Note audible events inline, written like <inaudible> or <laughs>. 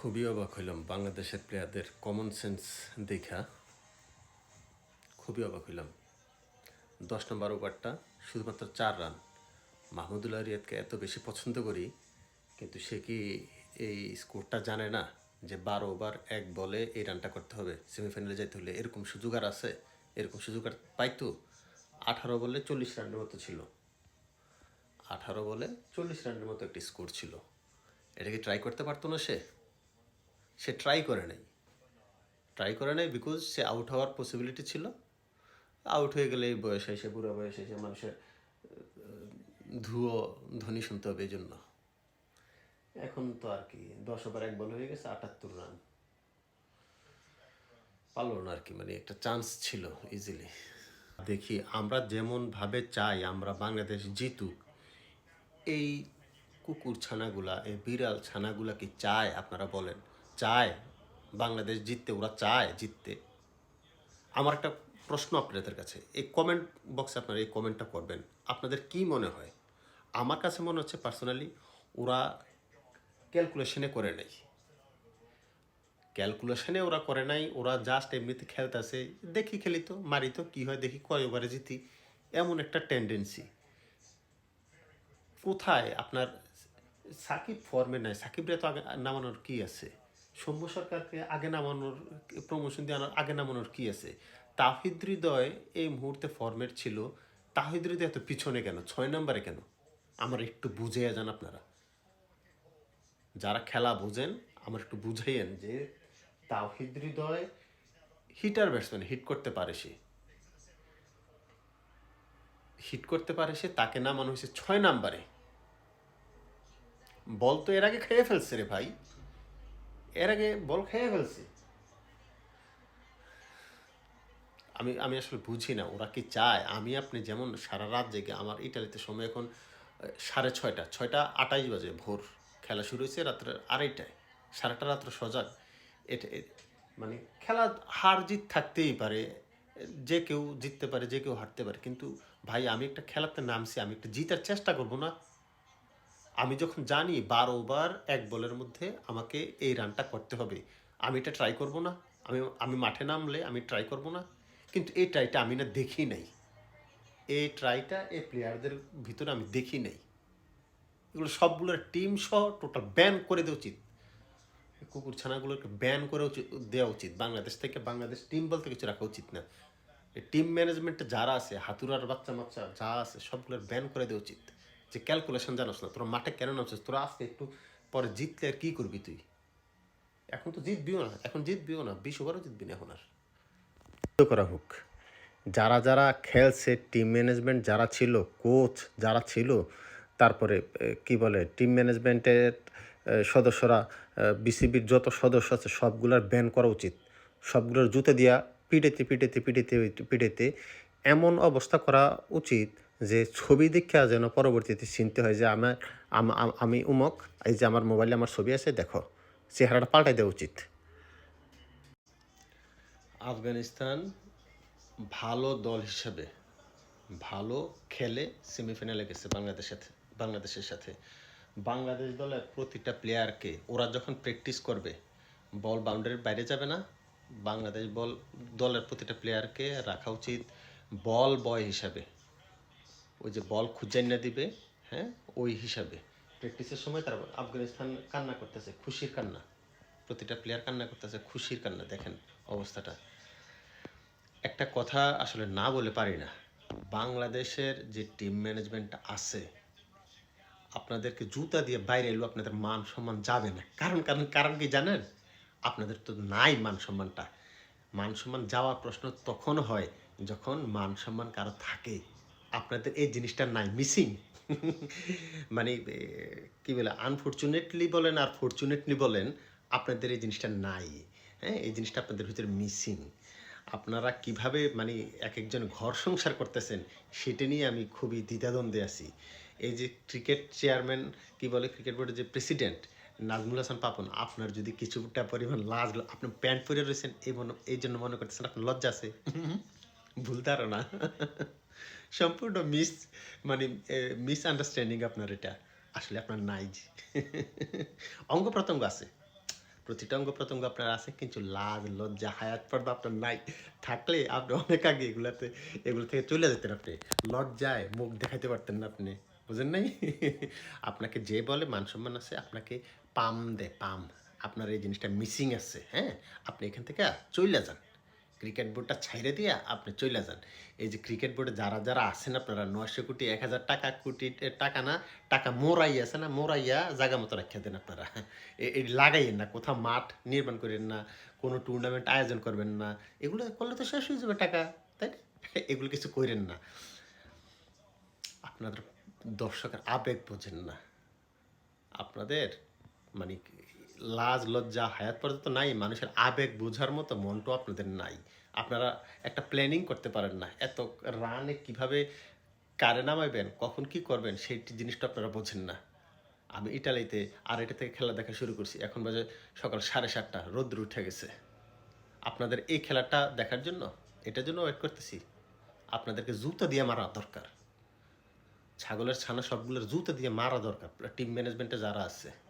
খুবই অবাক হইলাম বাংলাদেশের প্লেয়ারদের কমন সেন্স দেখা। খুবই অবাক হইলাম। দশ নম্বর ওভারটা শুধুমাত্র চার রান মাহমুদুল্লাহ রিয়াদকে এত বেশি পছন্দ করি, কিন্তু সে কি এই স্কোরটা জানে না যে বারো ওভার এক বলে এই রানটা করতে হবে? সেমিফাইনালে যাইতে হলে এরকম সুযোগ আর আছে? এরকম সুযোগ আর পাইতো? আঠারো বলে চল্লিশ রানের মতো ছিল। আঠারো বলে চল্লিশ রানের মতো একটি স্কোর ছিল। এটা কি ট্রাই করতে পারতো না সে? সে ট্রাই করে নাই। ট্রাই করে নাই বিকজ সে আউট হওয়ার পসিবিলিটি ছিল। আউট হয়ে গেলে এই বয়সে এসে, বুড়ো বয়সে এসে মানুষের ধুয়ো, ধ্বনি শুনতে হবে এই জন্য। এখন তো আর কি, দশ ওভার এক বল হয়ে গেছে, আটাত্তর রান পারল না আর কি মানে একটা চান্স ছিল ইজিলি দেখি, আমরা যেমন ভাবে চাই, আমরা বাংলাদেশ জিতুক, এই কুকুর ছানাগুলা, এই বিড়াল ছানাগুলা কি চায়, আপনারা বলেন। চায়, বাংলাদেশ জিততে, ওরা চায় জিততে। আমার একটা প্রশ্ন আপনাদের কাছে, এই কমেন্ট বক্সে আপনারা এই কমেন্টটা করবেন, আপনাদের কি মনে হয়? আমার কাছে মনে হচ্ছে পার্সোনালি ওরা ক্যালকুলেশনে করে নেই। ক্যালকুলেশনে ওরা করে নাই, ওরা জাস্ট এমনিতে খেলতেছে, দেখি খেলি তো, মারি তো, কী হয় দেখি কয় ওভারে জিতি, এমন একটা টেন্ডেন্সি কোথায় আপনার সাকিব ফর্মে নাই? সাকিবরে তো আগে নামানোর কী আছে? সৌম্য সরকারকে আগে নামানোর প্রমোশন দিয়ে আনার আগে নামানোর কি আছে? তাহিদ হৃদয় এই মুহূর্তে ফর্মের ছিল, তাহিদ হৃদয় এত পিছনে কেন? ছয় নম্বরে কেন? আমার একটু বুঝে যান আপনারা। যারা খেলা বোঝেন, আমার একটু বুঝাইয়েন যে Towhid Hridoy hitter batsman hit করতে পারে সে। হিট করতে পারে সে, তাকে নামানো হয়েছে ছয় নাম্বারে। বল তো এর আগে খেয়ে ফেলছে রে ভাই। এর আগে বল খেয়ে ফেলছে। আমি আমি আসলে বুঝি না, ওরা কি চায়? আমি আপনি যেমন সারা রাত জেগে আমার ইটালিতে সময় এখন সাড়ে ছয়টা ছয়টা আটাইশ বাজে ভোর খেলা শুরু হয়েছে রাত্রে আড়াইটায়, সারাটা রাত্র সজাগ। এটা মানে খেলা হার জিত থাকতেই পারে, যে কেউ জিততে পারে, যে কেউ হারতে পারে, কিন্তু ভাই আমি একটা খেলাতে নামছি, আমি একটা জিতার চেষ্টা করব না আমি যখন জানি বারো ওভার এক বলের মধ্যে আমাকে এই রানটা করতে হবে, আমি এটা ট্রাই করব না। আমি আমি মাঠে নামলে আমি ট্রাই করব না। কিন্তু এই ট্রাইটা আমি না দেখি নাই। এই ট্রাইটা এই প্লেয়ারদের ভিতরে আমি দেখি নাই। এগুলো সবগুলোর টিম সহ টোটাল ব্যান করে দেওয়া উচিত। কুকুর ছানাগুলোকে ব্যান করে দেওয়া উচিত। বাংলাদেশ থেকে বাংলাদেশ টিম বলতে কিছু রাখা উচিত না। টিম ম্যানেজমেন্টে যারা আছে হাতুরার বাচ্চা মাচ্চা যা আছে, সবগুলোর ব্যান করে দেওয়া উচিত। যে ক্যালকুলেশন জানোস না, তোরা মাঠে কেন নামছিস? তোরা আজকে একটু পরে জিতলে আর কী করবি তুই? এখন তো জিতবিও না, এখন জিতবিও না, বিশ ওভারও জিতবি না এখন আর। করা হোক, যারা যারা খেলছে টিম ম্যানেজমেন্ট যারা ছিল কোচ যারা ছিল, তারপরে কি বলে টিম ম্যানেজমেন্টের সদস্যরা বিসিবির যত সদস্য আছে, সবগুলোর ব্যান করা উচিত। সবগুলোর জুতে দিয়া পিটেতে পিটেতে পিটেতে পিটেতে এমন অবস্থা করা উচিত যে ছবি দেখা যেন পরবর্তীতে চিনতে হয় যে আমার, আম- উমক, এই যে আমার মোবাইলে আমার ছবি আছে, দেখো, চেহারাটা পাল্টাই দেওয়া উচিত। আফগানিস্তান ভালো দল হিসেবে ভালো খেলে সেমিফাইনালে গেছে বাংলাদেশের সাথে বাংলাদেশের সাথে। বাংলাদেশ দলের প্রতিটা প্লেয়ারকে ওরা যখন প্র্যাকটিস করবে বল বাউন্ডারির বাইরে যাবে না, বাংলাদেশ বল, দলের প্রতিটা প্লেয়ারকে রাখা উচিত বল বয় হিসাবে। ওই যে বল খুঁজে না দিবে হ্যাঁ ওই হিসাবে। প্র্যাকটিসের সময় তার আফগানিস্তান কান্না করতেছে, খুশির কান্না। প্রতিটা প্লেয়ার কান্না করতেছে, খুশির কান্না, দেখেন অবস্থাটা। একটা কথা আসলে না বলে পারি না, বাংলাদেশের যে টিম ম্যানেজমেন্ট আছে, আপনাদেরকে জুতা দিয়ে বাইরে এলো, আপনাদের মান সম্মান যাবে না। কারণ কারণ কারণ কি জানেন? আপনাদের তো নাই মান সম্মানটা। মান সম্মান যাওয়ার প্রশ্ন তখন হয় যখন মান সম্মান কারও থাকে। আপনাদের এই জিনিসটা নাই মিসিং মানে কি বলে আনফর্চুনেটলি বলেন আর ফর্চুনেটলি বলেন আপনাদের এই জিনিসটা নাই। হ্যাঁ এই জিনিসটা আপনাদের ভিতরে মিসিং আপনারা কীভাবে মানে এক একজন ঘর সংসার করতেছেন সেটা নিয়ে আমি খুবই দ্বিধাদ্বন্দ্বে আছি। এই যে ক্রিকেট চেয়ারম্যান কি বলে ক্রিকেট বোর্ডের যে প্রেসিডেন্ট নাজমুল হাসান পাপন আপনার যদি কিছুটা পরিমাণ লাজ আপনি প্যান্ট পরে রয়েছেন এই এই জন্য মনে করতেছেন আপনার লজ্জা আছে। ভুল ধারণা। সম্পূর্ণ মিস মানে মিস আন্ডারস্ট্যান্ডিং আপনার এটা। আসলে আপনার নাই অঙ্গ প্রত্যঙ্গ আছে। প্রতিটা অঙ্গ প্রত্যঙ্গ আপনার আছে, কিন্তু লাজ, লজ্জা, হায়াত পর্দা আপনার নাই। থাকলে আপনি অনেক আগে এগুলাতে, এগুলো থেকে চলে যেতেন আপনি। লজ্জায় মুখ দেখাইতে পারতেন না আপনি। বুঝেন নাই? আপনাকে যে বলে মান সম্মান আছে, আপনাকে পাম দেয়, পাম। আপনার এই জিনিসটা মিসিং আছে হ্যাঁ? আপনি এখান থেকে চলে যান। ক্রিকেট বোর্ডটা ছাইরে দিয়া আপনি চলে যান। এই যে ক্রিকেট বোর্ডে যারা যারা আছেন আপনারা, নয়শো কোটি, এক হাজার টাকা কোটি টাকা না, টাকা মোরাই আছে না, মোরাইয়া জায়গা মতো রাখিয়া দেন আপনারা। এ- এই লাগাইয়েন না, কোথাও মাঠ নির্মাণ করেন না, কোনো টুর্নামেন্ট আয়োজন করবেন না, এগুলো করলে তো শেষ হয়ে যাবে টাকা, তাই না? <laughs> এগুলো কিছু করেন না। আপনাদের দর্শকের আবেগ বোঝেন না। আপনাদের মানে লাজ, লজ্জা, হায়াত পর্যন্ত নাই, মানুষের আবেগ বোঝার মতো মনটাও আপনাদের নাই। আপনারা একটা প্ল্যানিং করতে পারেন না। এত রানে কীভাবে কারে নামাইবেন, কখন কি করবেন, সেই জিনিসটা আপনারা বোঝেন না। আমি ইটালিতে আড়াইটা থেকে খেলা দেখা শুরু করছি। এখন বাজে সকাল সাড়ে সাতটা রোদ্র উঠে গেছে। আপনাদের এই খেলাটা দেখার জন্য, এটার জন্য ওয়েট করতেছি। আপনাদেরকে জুতো দিয়ে মারা দরকার। ছাগলের ছানা সবগুলোর জুতো দিয়ে মারা দরকার। টিম ম্যানেজমেন্টে যারা আছে।